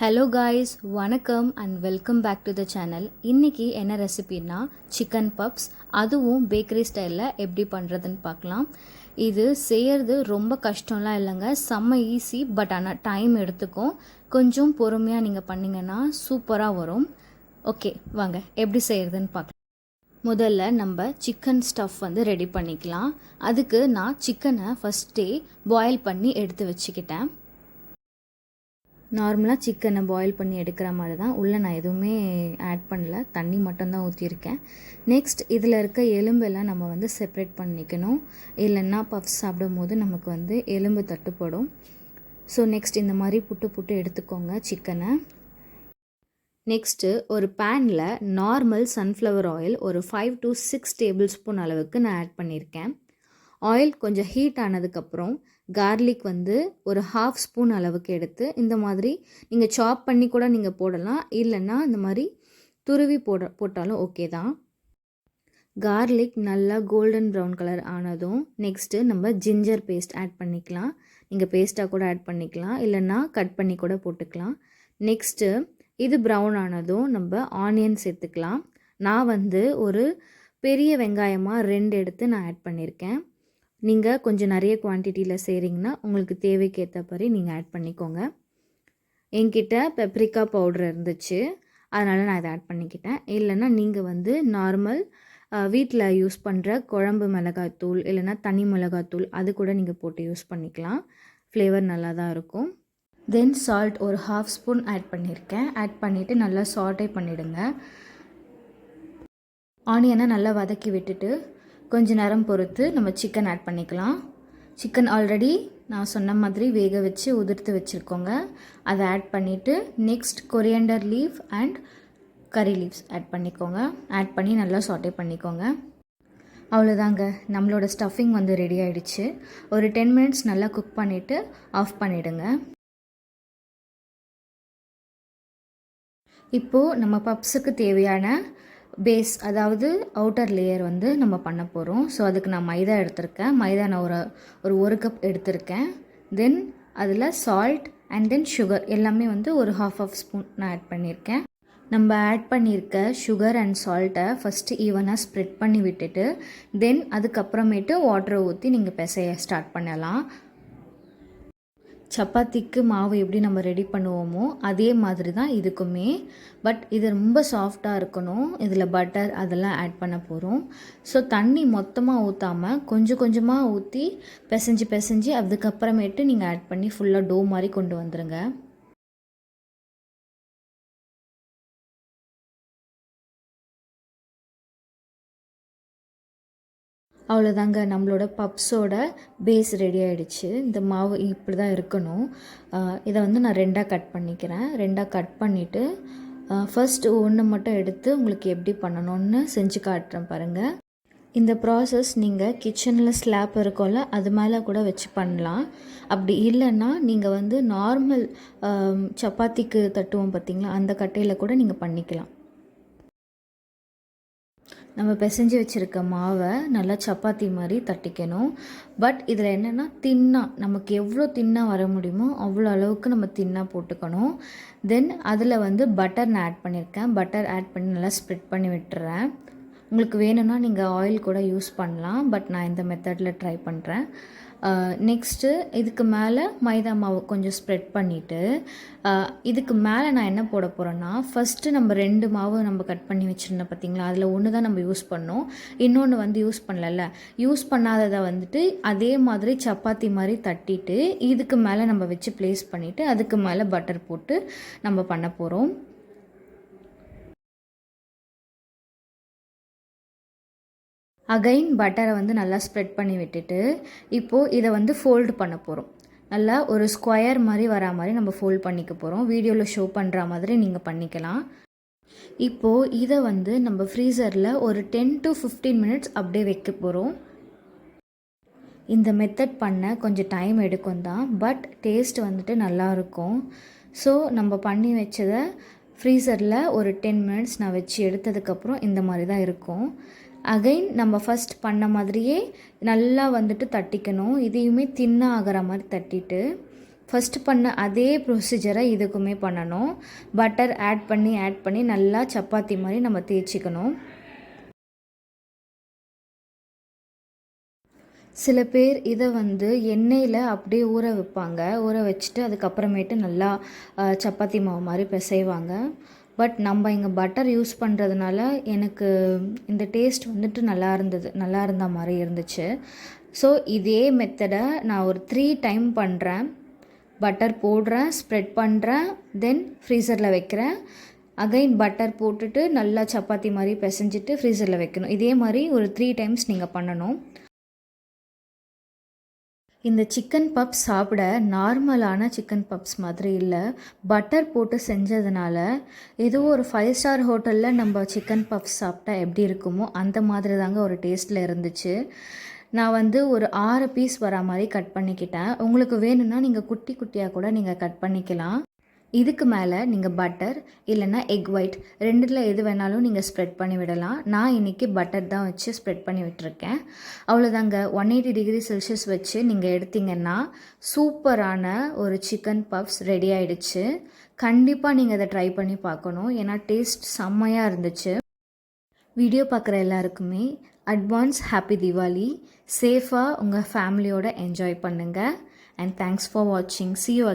Hello guys வணக்கம் and welcome back to the channel இன்றைக்கி என்ன ரெசிபின்னா சிக்கன் பப்ஸ் அதுவும் பேக்கரி ஸ்டைலில் எப்படி பண்ணுறதுன்னு பார்க்கலாம். இது செய்கிறது ரொம்ப கஷ்டம்லாம் இல்லைங்க. செம்ம ஈஸி பட் ஆனால் டைம் எடுத்துக்கும். கொஞ்சம் பொறுமையாக நீங்கள் பண்ணிங்கன்னா சூப்பராக வரும். ஓகே வாங்க எப்படி செய்கிறதுன்னு பார்க்கலாம். முதல்ல நம்ம சிக்கன் ஸ்டஃப் வந்து ரெடி பண்ணிக்கலாம். அதுக்கு நான் சிக்கனை ஃபஸ்ட்டே பாயில் பண்ணி எடுத்து வச்சுக்கிட்டேன். நார்மலாக சிக்கனை பாயில் பண்ணி எடுக்கிற மாதிரி தான் உள்ளே நான் எதுவுமே ஆட் பண்ணல. தண்ணி மட்டும்தான் ஊற்றிருக்கேன் நெக்ஸ்ட் இதில் இருக்க எலும்பெல்லாம் நம்ம வந்து செப்ரேட் பண்ணிக்கணும். இல்லைன்னா பஃப் சாப்பிடும் போது நமக்கு வந்து எலும்பு தட்டுப்படும். ஸோ நெக்ஸ்ட் இந்த மாதிரி புட்டு புட்டு எடுத்துக்கோங்க சிக்கனை நெக்ஸ்ட்டு ஒரு பேனில் நார்மல் சன்ஃப்ளவர் ஆயில் ஒரு five to six table spoon அளவுக்கு நான் ஆட் பண்ணியிருக்கேன். ஆயில் கொஞ்சம் ஹீட் ஆனதுக்கப்புறம் கார்லிக் வந்து ஒரு ஹாஃப் ஸ்பூன் அளவுக்கு எடுத்து இந்த மாதிரி நீங்கள் சாப் பண்ணி கூட நீங்கள் போடலாம். இல்லைன்னா இந்த மாதிரி துருவி போட போட்டாலும் ஓகே தான். கார்லிக் நல்லா கோல்டன் ப்ரௌன் கலர் ஆனதும் நெக்ஸ்ட்டு நம்ம ஜிஞ்சர் பேஸ்ட் ஆட் பண்ணிக்கலாம். நீங்கள் பேஸ்ட்டாக கூட ஆட் பண்ணிக்கலாம். இல்லைன்னா கட் பண்ணி கூட போட்டுக்கலாம். நெக்ஸ்ட்டு இது ப்ரௌன் ஆனதும் நம்ம ஆனியன் சேர்த்துக்கலாம். நான் வந்து ஒரு பெரிய வெங்காயமாக ரெண்டு எடுத்து நான் ஆட் பண்ணியிருக்கேன் நீங்கள் கொஞ்சம் நிறைய குவான்டிட்டியில் செய்கிறீங்கன்னா உங்களுக்கு தேவைக்கு ஏற்ற மாதிரி நீங்கள் ஆட் பண்ணிக்கோங்க. என்கிட்ட பெப்ரிக்கா பவுடர் இருந்துச்சு. அதனால் நான் இதை ஆட் பண்ணிக்கிட்டேன். இல்லைன்னா நீங்கள் வந்து நார்மல் வீட்டில் யூஸ் பண்ணுற குழம்பு மிளகாத்தூள் இல்லைன்னா தனி மிளகாத்தூள் அது கூட நீங்கள் போட்டு யூஸ் பண்ணிக்கலாம். ஃப்ளேவர் நல்லா தான் இருக்கும். தென் சால்ட் ஒரு ஹாஃப் ஸ்பூன் ஆட் பண்ணியிருக்கேன் ஆட் பண்ணிவிட்டு நல்லா சால்ட்டே பண்ணிவிடுங்க ஆனியனை நல்லா வதக்கி விட்டுட்டு கொஞ்ச நேரம் பொறுத்து நம்ம சிக்கன் ஆட் பண்ணிக்கலாம். சிக்கன் ஆல்ரெடி நான் சொன்ன மாதிரி வேக வச்சு உதிர்த்து வச்சுருக்கோங்க. அதை ஆட் பண்ணிவிட்டு next coriander leaf and curry leaves add பண்ணிக்கோங்க. ஆட் பண்ணி நல்லா சாட்டே பண்ணிக்கோங்க. அவ்வளோதாங்க நம்மளோட ஸ்டஃபிங் வந்து ரெடி ஆகிடுச்சு ஒரு டென் மினிட்ஸ் நல்லா குக் பண்ணிவிட்டு ஆஃப் பண்ணிவிடுங்க இப்போது நம்ம பப்ஸுக்கு தேவையான பேஸ் அதாவது அவுட்டர் லேயர் வந்து நம்ம பண்ண போகிறோம் ஸோ அதுக்கு நான் மைதா எடுத்திருக்கேன். மைதா நான் ஒரு ஒரு ஒரு கப் எடுத்திருக்கேன். தென் அதில் சால்ட் அண்ட் தென் சுகர் எல்லாமே வந்து ஒரு ஹாஃப் ஆஃப் ஸ்பூன் நான் ஆட் பண்ணியிருக்கேன். நம்ம ஆட் பண்ணியிருக்க சுகர் அண்ட் சால்ட்டை ஃபஸ்ட்டு ஈவனாக ஸ்ப்ரெட் பண்ணி விட்டுட்டு தென் அதுக்கப்புறமேட்டு வாட்டரை ஊற்றி நீங்கள் பிசைய ஸ்டார்ட் பண்ணலாம். சப்பாத்திக்கு மாவு எப்படி நம்ம ரெடி பண்ணுவோமோ அதே மாதிரி தான் இதுக்குமே. பட் இது ரொம்ப சாஃப்டாக இருக்கணும். இதில் பட்டர் அதெல்லாம் ஆட் பண்ண போகிறோம் ஸோ தண்ணி மொத்தமாக ஊற்றாமல் கொஞ்சம் கொஞ்சமாக ஊற்றி பிசைஞ்சு பிசைஞ்சு அதுக்கப்புறமேட்டு நீங்கள் ஆட் பண்ணி ஃபுல்லாக டோ மாதிரி கொண்டு வந்துடுங்க அவ்வளோதாங்க நம்மளோட பப்ஸோட பேஸ் ரெடி ஆகிடுச்சு இந்த மாவு இப்படி தான் இருக்கணும் இதை வந்து நான் ரெண்டாக கட் பண்ணிக்கிறேன். ரெண்டாக கட் பண்ணிவிட்டு ஃபஸ்ட்டு ஒன்று மட்டும் எடுத்து உங்களுக்கு எப்படி பண்ணணும்னு செஞ்சு காட்டுறேன் பாருங்கள் இந்த ப்ராசஸ் நீங்கள் கிச்சனில் ஸ்லாப் இருக்கும்ல அது மேலே கூட வச்சு பண்ணலாம். அப்படி இல்லைன்னா நீங்கள் வந்து நார்மல் சப்பாத்திக்கு தட்டுவோம் பார்த்தீங்களா அந்த கட்டையில் கூட நீங்கள் பண்ணிக்கலாம். நம்ம பிசைஞ்சு வச்சுருக்க மாவை நல்லா சப்பாத்தி மாதிரி தட்டிக்கணும். பட் இதில் என்னென்னா தின்னாக நமக்கு எவ்வளோ தின்னாக வர முடியுமோ அவ்வளோ அளவுக்கு நம்ம தின்னாக போட்டுக்கணும். தென் அதில் வந்து பட்டர் நான் ஆட் பண்ணியிருக்கேன் பட்டர் ஆட் பண்ணி நல்லா ஸ்ப்ரெட் பண்ணி விட்டுறேன். உங்களுக்கு வேணும்னா நீங்கள் ஆயில் கூட யூஸ் பண்ணலாம். பட் நான் இந்த மெத்தடில் ட்ரை பண்ணுறேன் நெக்ஸ்ட்டு இதுக்கு மேலே மைதா மாவு கொஞ்சம் ஸ்ப்ரெட் பண்ணிவிட்டு இதுக்கு மேலே நான் என்ன போட போகிறேன்னா ஃபஸ்ட்டு நம்ம ரெண்டு மாவு நம்ம கட் பண்ணி வச்சுருந்தோம் பார்த்திங்களா அதில் ஒன்று தான் நம்ம யூஸ் பண்ணோம். இன்னொன்று வந்து யூஸ் பண்ணலல்ல. யூஸ் பண்ணாததை வந்துட்டு அதே மாதிரி சப்பாத்தி மாதிரி தட்டிட்டு இதுக்கு மேலே நம்ம வச்சு ப்ளேஸ் பண்ணிவிட்டு அதுக்கு மேலே பட்டர் போட்டு நம்ம பண்ண போகிறோம் அகைன் பட்டரை வந்து நல்லா ஸ்ப்ரெட் பண்ணி விட்டுட்டு இப்போது இதை வந்து ஃபோல்டு பண்ண போகிறோம் நல்லா ஒரு ஸ்கொயர் மாதிரி வரா மாதிரி நம்ம ஃபோல்ட் பண்ணிக்க போகிறோம் வீடியோவில் ஷோ பண்ணுற மாதிரி நீங்கள் பண்ணிக்கலாம். இப்போது இதை வந்து நம்ம ஃப்ரீசரில் ஒரு டென் டு ஃபிஃப்டீன் மினிட்ஸ் அப்படியே வைக்க போகிறோம் இந்த மெத்தட் பண்ண கொஞ்சம் டைம் எடுக்கும் தான் பட் டேஸ்ட் வந்துட்டு நல்லாயிருக்கும் ஸோ நம்ம பண்ணி வச்சதை ஃப்ரீசரில் ஒரு டென் மினிட்ஸ் நான் வச்சு எடுத்ததுக்கப்புறம் இந்த மாதிரி தான் இருக்கும். அகைன் நம்ம ஃபஸ்ட் பண்ண மாதிரியே நல்லா வந்துட்டு தட்டிக்கணும். இதையுமே தின்ன ஆகிற மாதிரி தட்டிட்டு ஃபஸ்ட்டு பண்ண அதே ப்ரொசீஜரை இதுக்குமே பண்ணணும். பட்டர் ஆட் பண்ணி ஆட் பண்ணி நல்லா சப்பாத்தி மாதிரி நம்ம தேய்ச்சிக்கணும். சில பேர் இதை வந்து எண்ணெயில் அப்படியே ஊற வைப்பாங்க. ஊற வச்சுட்டு அதுக்கப்புறமேட்டு நல்லா சப்பாத்தி மாவு மாதிரி பிசைவாங்க. பட் நம்ம இங்கே பட்டர் யூஸ் பண்ணுறதுனால எனக்கு இந்த டேஸ்ட் வந்துட்டு நல்லா இருந்தது. நல்லா இருந்த மாதிரி இருந்துச்சு. ஸோ இதே மெத்தடை நான் ஒரு த்ரீ டைம் பண்ணுறேன் பட்டர் போடுறேன் ஸ்ப்ரெட் பண்ணுறேன் தென் ஃப்ரீசரில் வைக்கிறேன். அகைன் பட்டர் போட்டுட்டு நல்லா சப்பாத்தி மாதிரி பிசைஞ்சிட்டு ஃப்ரீசரில் வைக்கணும். இதே மாதிரி ஒரு த்ரீ டைம்ஸ் நீங்கள் பண்ணணும். இந்த சிக்கன் பப்ஸ் சாப்பிட நார்மலான சிக்கன் பப்ஸ் மாதிரி இல்லை. பட்டர் போட்டு செஞ்சதுனால ஏதோ ஒரு ஃபைவ் ஸ்டார் ஹோட்டலில் நம்ம சிக்கன் பப்ஸ் சாப்பிட்டா எப்படி இருக்குமோ அந்த மாதிரி தாங்க ஒரு டேஸ்ட்டில் இருந்துச்சு. நான் வந்து ஒரு ஆறு பீஸ் வரா மாதிரி கட் பண்ணிக்கிட்டேன். உங்களுக்கு வேணும்னா நீங்கள் குட்டி குட்டியாக கூட நீங்கள் கட் பண்ணிக்கலாம். இதுக்கு மேலே நீங்கள் பட்டர் இல்லைன்னா எக் ஒயிட் ரெண்டில் எது வேணாலும் நீங்கள் ஸ்ப்ரெட் பண்ணி விடலாம். நான் இன்றைக்கி பட்டர் தான் வச்சு ஸ்ப்ரெட் பண்ணி விட்டுருக்கேன். அவ்வளோதாங்க ஒன் எயிட்டி டிகிரி செல்சியஸ் வச்சு நீங்கள் எடுத்தீங்கன்னா சூப்பரான ஒரு சிக்கன் பஃப்ஸ் ரெடி ஆயிடுச்சு. கண்டிப்பாக நீங்கள் அதை ட்ரை பண்ணி பார்க்கணும். ஏன்னா டேஸ்ட் செம்மையாக இருந்துச்சு. வீடியோ பார்க்குற எல்லாருக்குமே அட்வான்ஸ் ஹாப்பி தீபாவளி சேஃபாக உங்கள் ஃபேமிலியோட என்ஜாய் பண்ணுங்கள் அண்ட் தேங்க்ஸ் ஃபார் வாட்சிங் சி யூ